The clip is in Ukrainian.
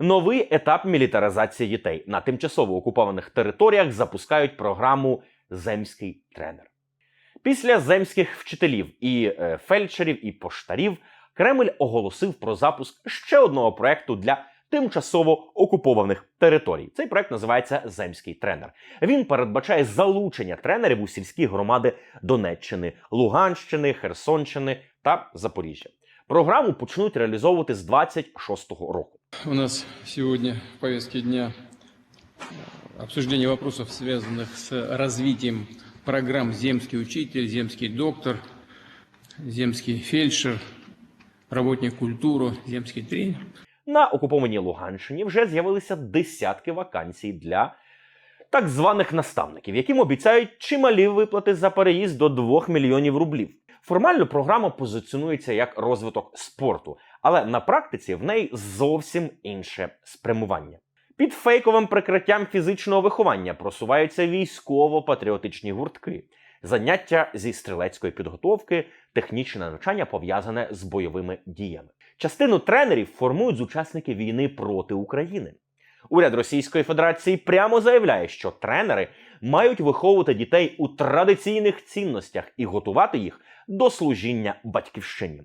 Новий етап мілітаризації дітей на тимчасово окупованих територіях запускають програму Земський тренер. Після земських вчителів і е, фельдшерів і поштарів Кремль оголосив про запуск ще одного проекту для тимчасово окупованих територій. Цей проект називається Земський тренер. Він передбачає залучення тренерів у сільські громади Донеччини, Луганщини, Херсонщини та Запоріжжя. Програму почнуть реалізовувати з 26-го року. У нас сегодня в повестке дня э, обсуждение вопросов, связанных с развитием программ «Земский учитель», «Земский доктор», «Земский фельдшер», «Работник культуры», «Земский тренер». На окупованій Луганщині вже з'явилися десятки вакансій для так званих наставників, яким обіцяють чималі виплати за переїзд до 2 мільйонів рублів. Формально програма позиціонується як розвиток спорту, але на практиці в неї зовсім інше спрямування. Під фейковим прикриттям фізичного виховання просуваються військово-патріотичні гуртки, заняття зі стрілецької підготовки, технічне навчання пов'язане з бойовими діями. Частину тренерів формують з учасників війни проти України. Уряд Російської Федерації прямо заявляє, що тренери мають виховувати дітей у традиційних цінностях і готувати їх до служіння батьківщині.